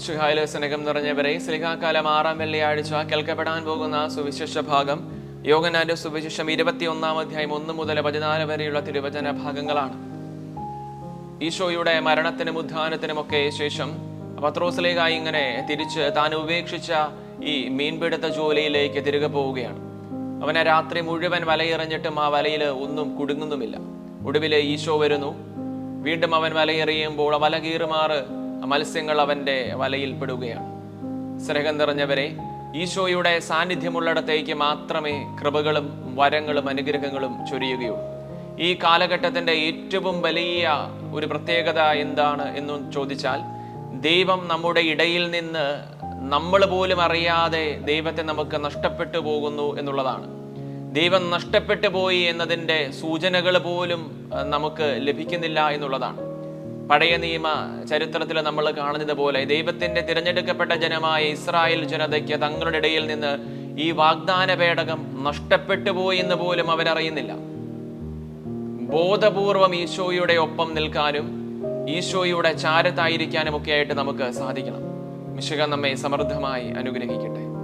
വിശുഹായിലെ സ്നേഹം നിറഞ്ഞവരെ സ്ലിഹാകാലം ആറാം വെള്ളിയാഴ്ച കേൾക്കപ്പെടാൻ പോകുന്ന സുവിശേഷ ഭാഗം യോഗനാന്റെ സുവിശേഷം ഇരുപത്തിയൊന്നാം അധ്യായം ഒന്ന് മുതൽ പതിനാല് വരെയുള്ള തിരുവചന ഭാഗങ്ങളാണ്. ഈശോയുടെ മരണത്തിനും ഉദ്ധാനത്തിനുമൊക്കെ ശേഷം പത്രോസിലേക്കായി ഇങ്ങനെ തിരിച്ച് താൻ ഉപേക്ഷിച്ച ഈ മീൻപിടുത്ത ജോലിയിലേക്ക് തിരികെ പോവുകയാണ്. അവനെ രാത്രി മുഴുവൻ വലയെറിഞ്ഞിട്ടും ആ വലയിൽ ഒന്നും കുടുങ്ങുന്നുമില്ല. ഒടുവിലെ ഈശോ വരുന്നു. വീണ്ടും അവൻ വലയെറിയുമ്പോൾ വല കീറുമാറ് മത്സ്യങ്ങൾ അവന്റെ വലയിൽപ്പെടുകയാണ് സ്നേഹം നിറഞ്ഞവരെ ഈശോയുടെ സാന്നിധ്യമുള്ളിടത്തേക്ക് മാത്രമേ കൃപകളും വരങ്ങളും അനുഗ്രഹങ്ങളും ചൊരിയുകയുള്ളൂ. ഈ കാലഘട്ടത്തിന്റെ ഏറ്റവും വലിയ ഒരു പ്രത്യേകത എന്താണ് എന്ന് ചോദിച്ചാൽ ദൈവം നമ്മുടെ ഇടയിൽ നിന്ന് നമ്മൾ പോലും അറിയാതെ ദൈവത്തെ നമുക്ക് നഷ്ടപ്പെട്ടു പോകുന്നു എന്നുള്ളതാണ്. ദൈവം നഷ്ടപ്പെട്ടു പോയി എന്നതിന്റെ സൂചനകൾ പോലും നമുക്ക് ലഭിക്കുന്നില്ല എന്നുള്ളതാണ്. പഴയ നിയമ ചരിത്രത്തിൽ നമ്മൾ കാണുന്നത് പോലെ ദൈവത്തിന്റെ തിരഞ്ഞെടുക്കപ്പെട്ട ജനമായ ഇസ്രായേൽ ജനതയ്ക്ക് തങ്ങളുടെ ഇടയിൽ നിന്ന് ഈ വാഗ്ദാന പേടകം നഷ്ടപ്പെട്ടു പോയി എന്ന് പോലും അവരറിയുന്നില്ല. ബോധപൂർവം ഈശോയുടെ ഒപ്പം നിൽക്കാനും ഈശോയുടെ ചാരത്തായിരിക്കാനും ഒക്കെ ആയിട്ട് നമുക്ക് സാധിക്കണം. മിശുക നമ്മെ സമൃദ്ധമായി അനുഗ്രഹിക്കട്ടെ.